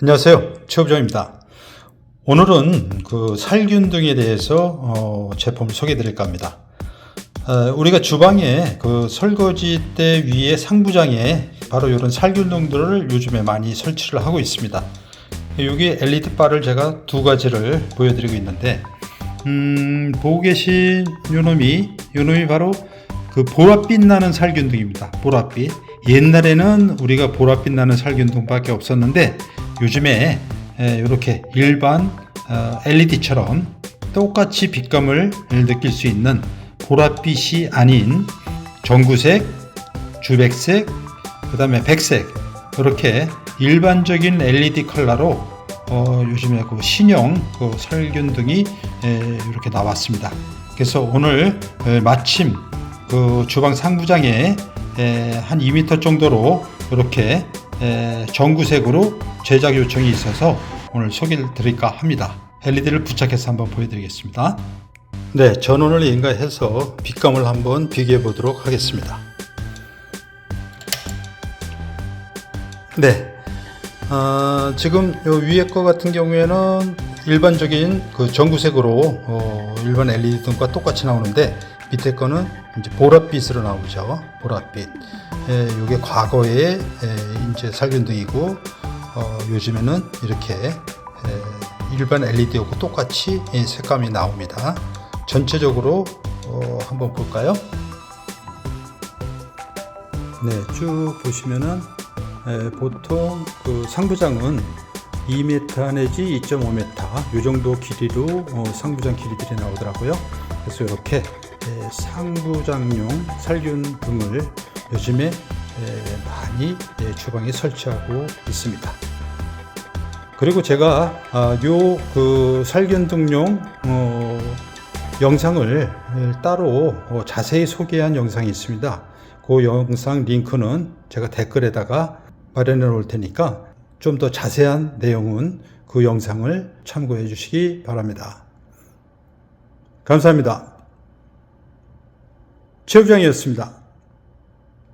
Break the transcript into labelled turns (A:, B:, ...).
A: 안녕하세요. 최우정입니다. 오늘은 그 살균 등에 대해서 어, 제품을 소개해 드릴까 합니다. 어, 우리가 주방에 그 설거지 대 위에 상부장에 바로 이런 살균등들을 요즘에 많이 설치를 하고 있습니다. 여기 LED 바를 제가 두 가지를 보여드리고 있는데, 음, 보고 계신 요놈이, 요놈이 바로 그 보랏빛 나는 살균등입니다. 보랏빛. 옛날에는 우리가 보랏빛 나는 살균등밖에 없었는데, 요즘에 이렇게 일반 LED처럼 똑같이 빛감을 느낄 수 있는 보랏빛이 아닌 전구색, 주백색, 그 다음에 백색 이렇게 일반적인 LED 컬러로 어, 요즘에 그 신형 그 살균 등이 에, 이렇게 나왔습니다. 그래서 오늘 에, 마침 그 주방 상부장에 에, 한 2m 정도로 이렇게 에, 전구색으로 제작 요청이 있어서 오늘 소개를 드릴까 합니다. LED를 부착해서 한번 보여드리겠습니다. 네, 전원을 인가해서 빛감을 한번 비교해 보도록 하겠습니다. 네, 어, 지금 요 위에 거 같은 경우에는 일반적인 그 전구색으로 어, 일반 LED 등과 똑같이 나오는데 밑에 거는 이제 보랏빛으로 나오죠. 보랏빛. 예, 이게 과거의 예, 이제 살균등이고 어, 요즘에는 이렇게 예, 일반 LED하고 똑같이 이 색감이 나옵니다. 전체적으로 어, 한번 볼까요? 네, 쭉 보시면은 에, 보통 그 상부장은 2m 내지 2.5m 이 정도 길이로 어, 상부장 길이들이 나오더라고요. 그래서 이렇게 에, 상부장용 살균 등을 요즘에 에, 많이 에, 주방에 설치하고 있습니다. 그리고 제가 아, 요그 살균 등용 어, 영상을 에, 따로 어, 자세히 소개한 영상이 있습니다. 그 영상 링크는 제가 댓글에다가 마련해 놓을 테니까 좀 더 자세한 내용은 그 영상을 참고해 주시기 바랍니다. 감사합니다. 최부장이었습니다.